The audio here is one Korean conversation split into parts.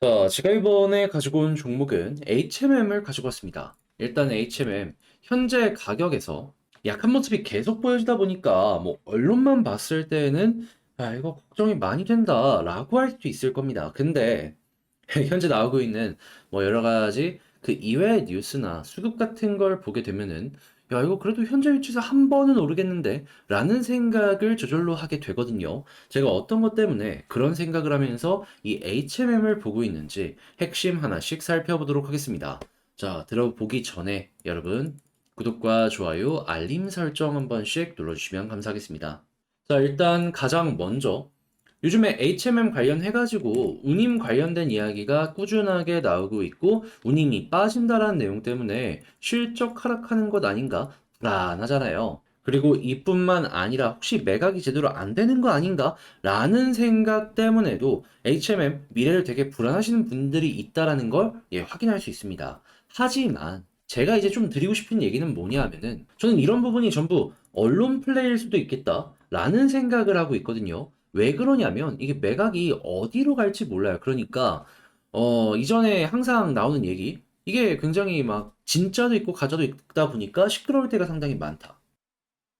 자, 제가 이번에 가지고 온 종목은 HMM을 가지고 왔습니다. 일단 HMM 현재 가격에서 약한 모습이 계속 보여지다 보니까 뭐 언론만 봤을 때는 아, 이거 걱정이 많이 된다 라고 할 수도 있을 겁니다. 근데 현재 나오고 있는 뭐 여러 가지 그 이외의 뉴스나 수급 같은 걸 보게 되면은 야, 이거 그래도 현재 위치에서 한 번은 오르겠는데? 라는 생각을 저절로 하게 되거든요. 제가 어떤 것 때문에 그런 생각을 하면서 이 HMM을 보고 있는지 핵심 하나씩 살펴보도록 하겠습니다. 자, 들어보기 전에 여러분 구독과 좋아요, 알림 설정 한 번씩 눌러주시면 감사하겠습니다. 자, 일단 가장 먼저 요즘에 HMM 관련해가지고 운임 관련된 이야기가 꾸준하게 나오고 있고 운임이 빠진다라는 내용 때문에 실적 하락하는 것 아닌가 불안하잖아요. 그리고 이뿐만 아니라 혹시 매각이 제대로 안 되는 거 아닌가 라는 생각 때문에도 HMM 미래를 되게 불안하시는 분들이 있다라는 걸 예, 확인할 수 있습니다. 하지만 제가 이제 좀 드리고 싶은 얘기는 뭐냐 하면은 저는 이런 부분이 전부 언론 플레이일 수도 있겠다 라는 생각을 하고 있거든요. 왜 그러냐면 이게 매각이 어디로 갈지 몰라요. 그러니까 어 이전에 항상 나오는 얘기 이게 굉장히 막 진짜도 있고 가짜도 있다 보니까 시끄러울 때가 상당히 많다.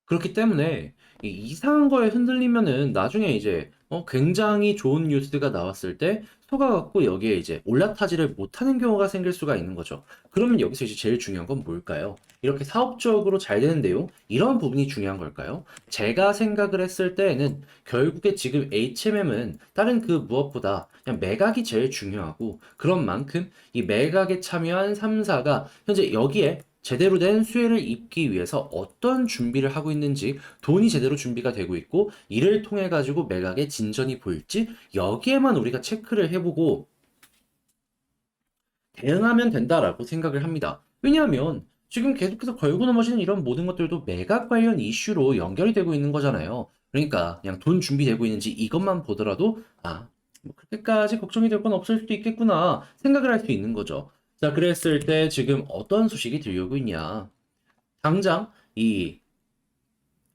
그렇기 때문에 이 이상한 거에 흔들리면은 나중에 이제 어 굉장히 좋은 뉴스가 나왔을 때 속아갖고 여기에 이제 올라타지를 못하는 경우가 생길 수가 있는 거죠. 그러면 여기서 이제 제일 중요한 건 뭘까요? 이렇게 사업적으로 잘 되는 내용 이런 부분이 중요한 걸까요? 제가 생각을 했을 때에는 결국에 지금 HMM은 다른 그 무엇보다 그냥 매각이 제일 중요하고 그런 만큼 이 매각에 참여한 3사가 현재 여기에 제대로 된 수혜를 입기 위해서 어떤 준비를 하고 있는지 돈이 제대로 준비가 되고 있고 이를 통해 가지고 매각의 진전이 보일지 여기에만 우리가 체크를 해보고 대응하면 된다라고 생각을 합니다. 왜냐하면 지금 계속해서 걸고 넘어지는 이런 모든 것들도 매각 관련 이슈로 연결이 되고 있는 거잖아요. 그러니까 그냥 돈 준비되고 있는지 이것만 보더라도 아, 뭐 그렇게까지 걱정이 될 건 없을 수도 있겠구나 생각을 할 수 있는 거죠. 자, 그랬을 때 지금 어떤 소식이 들려오고 있냐? 당장 이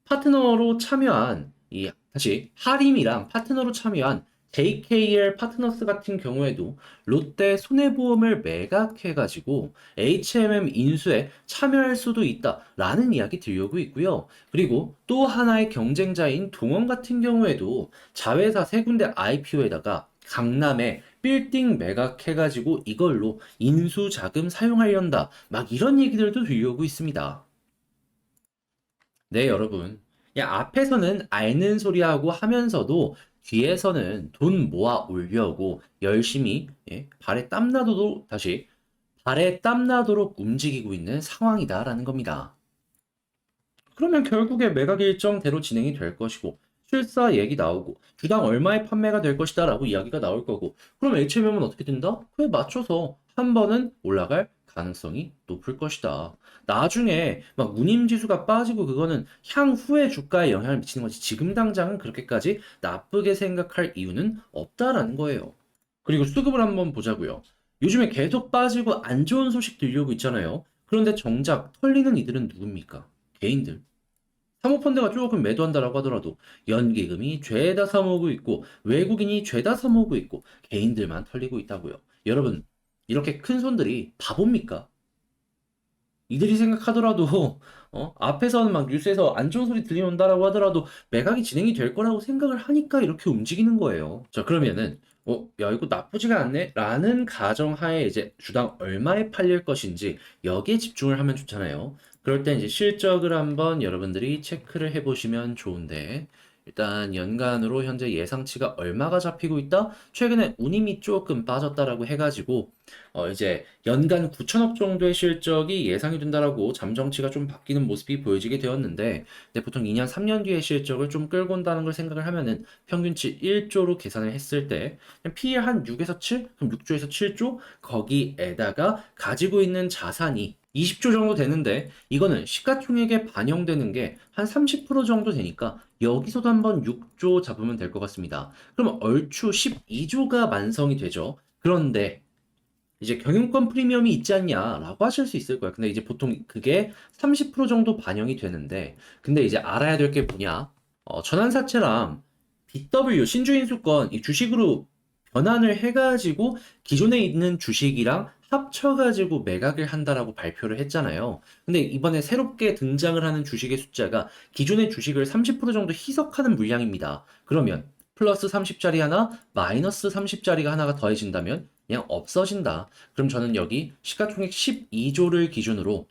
파트너로 참여한 이 다시 하림이랑 파트너로 참여한 JKL 파트너스 같은 경우에도 롯데 손해보험을 매각해가지고 HMM 인수에 참여할 수도 있다라는 이야기 들려오고 있고요. 그리고 또 하나의 경쟁자인 동원 같은 경우에도 자회사 세 군데 IPO에다가 강남에 빌딩 매각해가지고 이걸로 인수 자금 사용하련다. 막 이런 얘기들도 들려오고 있습니다. 네, 여러분. 야, 앞에서는 앓는 소리하고 하면서도 뒤에서는 돈 모아 올려고 열심히 예, 발에 땀나도록 다시 발에 땀나도록 움직이고 있는 상황이다라는 겁니다. 그러면 결국에 매각 일정대로 진행이 될 것이고 실사 얘기 나오고 주당 얼마의 판매가 될 것이다 라고 이야기가 나올 거고 그럼 HMM은 어떻게 된다? 그에 맞춰서 한 번은 올라갈 가능성이 높을 것이다. 나중에 막 운임 지수가 빠지고 그거는 향후에 주가에 영향을 미치는 거지 지금 당장은 그렇게까지 나쁘게 생각할 이유는 없다라는 거예요. 그리고 수급을 한번 보자고요. 요즘에 계속 빠지고 안 좋은 소식 들려오고 있잖아요. 그런데 정작 털리는 이들은 누굽니까? 개인들. 사모펀드가 조금 매도한다라고 하더라도 연기금이 죄다 사모으고 있고 외국인이 죄다 사모으고 있고 개인들만 털리고 있다고요. 여러분 이렇게 큰 손들이 바보입니까? 이들이 생각하더라도 어? 앞에서는 막 뉴스에서 안 좋은 소리 들려온다라고 하더라도 매각이 진행이 될 거라고 생각을 하니까 이렇게 움직이는 거예요. 자 그러면은 어, 야 이거 나쁘지가 않네 라는 가정하에 이제 주당 얼마에 팔릴 것인지 여기에 집중을 하면 좋잖아요. 그럴 때 이제 실적을 한번 여러분들이 체크를 해보시면 좋은데 일단 연간으로 현재 예상치가 얼마가 잡히고 있다? 최근에 운임이 조금 빠졌다라고 해가지고 어 이제 연간 9천억 정도의 실적이 예상이 된다라고 잠정치가 좀 바뀌는 모습이 보여지게 되었는데 보통 2년, 3년 뒤의 실적을 좀 끌고 온다는 걸 생각을 하면은 평균치 1조로 계산을 했을 때 PE 한 6에서 7? 그럼 6조에서 7조? 거기에다가 가지고 있는 자산이 20조 정도 되는데 이거는 시가총액에 반영되는 게 한 30% 정도 되니까 여기서도 한번 6조 잡으면 될 것 같습니다. 그럼 얼추 12조가 완성이 되죠. 그런데 이제 경영권 프리미엄이 있지 않냐라고 하실 수 있을 거예요. 근데 이제 보통 그게 30% 정도 반영이 되는데 근데 이제 알아야 될 게 뭐냐? 어, 전환사채랑 BW 신주인수권 이 주식으로 변환을 해가지고 기존에 있는 주식이랑 합쳐가지고 매각을 한다라고 발표를 했잖아요. 근데 이번에 새롭게 등장을 하는 주식의 숫자가 기존의 주식을 30% 정도 희석하는 물량입니다. 그러면 플러스 30짜리 하나, 마이너스 30짜리가 하나가 더해진다면 그냥 없어진다. 그럼 저는 여기 시가총액 12조를 기준으로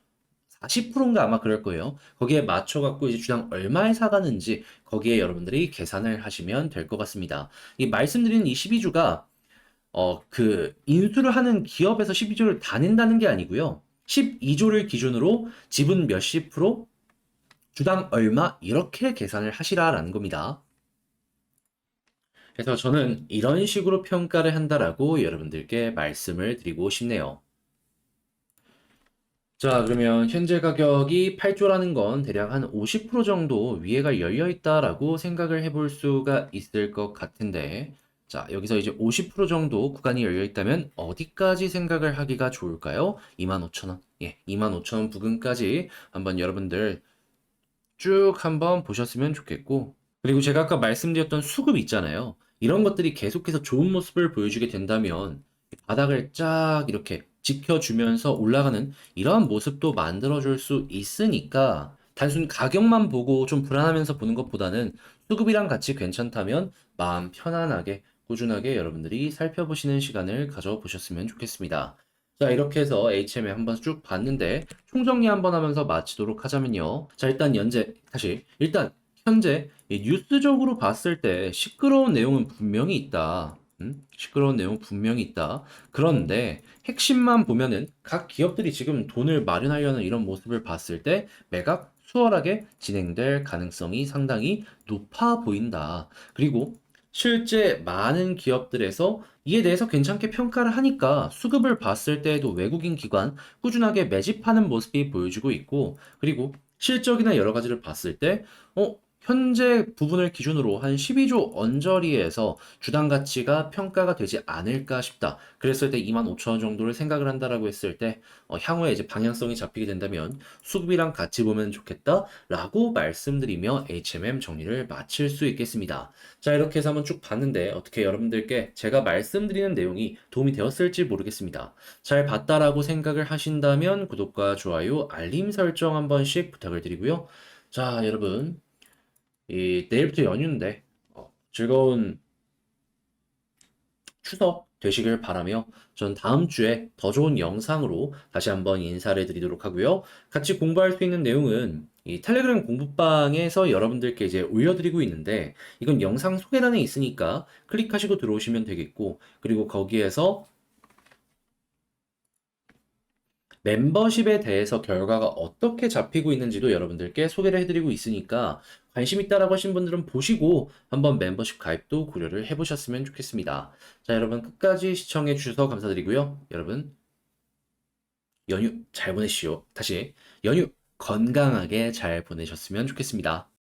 40%인가 아마 그럴 거예요. 거기에 맞춰갖고 이제 주당 얼마에 사가는지 거기에 여러분들이 계산을 하시면 될 것 같습니다. 이 말씀드리는 이 12주가 어, 그 인수를 하는 기업에서 12조를 다 낸다는 게 아니고요. 12조를 기준으로 지분 몇십 프로, 주당 얼마 이렇게 계산을 하시라라는 겁니다. 그래서 저는 이런 식으로 평가를 한다라고 여러분들께 말씀을 드리고 싶네요. 자, 그러면 현재 가격이 8조라는 건 대략 한 50% 정도 위에가 열려 있다라고 생각을 해볼 수가 있을 것 같은데, 자, 여기서 이제 50% 정도 구간이 열려 있다면 어디까지 생각을 하기가 좋을까요? 25,000원. 예, 25,000원 부근까지 한번 여러분들 쭉 한번 보셨으면 좋겠고, 그리고 제가 아까 말씀드렸던 수급 있잖아요. 이런 것들이 계속해서 좋은 모습을 보여주게 된다면 바닥을 쫙 이렇게 지켜주면서 올라가는 이러한 모습도 만들어줄 수 있으니까 단순 가격만 보고 좀 불안하면서 보는 것보다는 수급이랑 같이 괜찮다면 마음 편안하게 꾸준하게 여러분들이 살펴보시는 시간을 가져보셨으면 좋겠습니다. 자, 이렇게 해서 HM에 한번 쭉 봤는데 총정리 한번 하면서 마치도록 하자면요. 자, 일단 연재 다시 일단 현재 이 뉴스적으로 봤을 때 시끄러운 내용은 분명히 있다. 음? 시끄러운 내용 분명히 있다. 그런데 핵심만 보면은 각 기업들이 지금 돈을 마련하려는 이런 모습을 봤을 때 매각 수월하게 진행될 가능성이 상당히 높아 보인다. 그리고 실제 많은 기업들에서 이에 대해서 괜찮게 평가를 하니까 수급을 봤을 때에도 외국인 기관 꾸준하게 매집하는 모습이 보여지고 있고, 그리고 실적이나 여러 가지를 봤을 때, 어, 현재 부분을 기준으로 한 12조 언저리에서 주당 가치가 평가가 되지 않을까 싶다. 그랬을 때 25,000원 정도를 생각을 한다라고 했을 때 어, 향후에 이제 방향성이 잡히게 된다면 수급이랑 같이 보면 좋겠다라고 말씀드리며 HMM 정리를 마칠 수 있겠습니다. 자, 이렇게 해서 한번 쭉 봤는데 어떻게 여러분들께 제가 말씀드리는 내용이 도움이 되었을지 모르겠습니다. 잘 봤다라고 생각을 하신다면 구독과 좋아요, 알림 설정 한 번씩 부탁을 드리고요. 자, 여러분. 이 내일부터 연휴인데 어, 즐거운 추석 되시길 바라며 전 다음 주에 더 좋은 영상으로 다시 한번 인사를 드리도록 하고요. 같이 공부할 수 있는 내용은 이 텔레그램 공부방에서 여러분들께 이제 올려드리고 있는데 이건 영상 소개란에 있으니까 클릭하시고 들어오시면 되겠고 그리고 거기에서 멤버십에 대해서 결과가 어떻게 잡히고 있는지도 여러분들께 소개를 해드리고 있으니까 관심 있다라고 하신 분들은 보시고 한번 멤버십 가입도 고려를 해보셨으면 좋겠습니다. 자, 여러분 끝까지 시청해 주셔서 감사드리고요. 여러분 연휴 잘 보내시오. 다시 연휴 건강하게 잘 보내셨으면 좋겠습니다.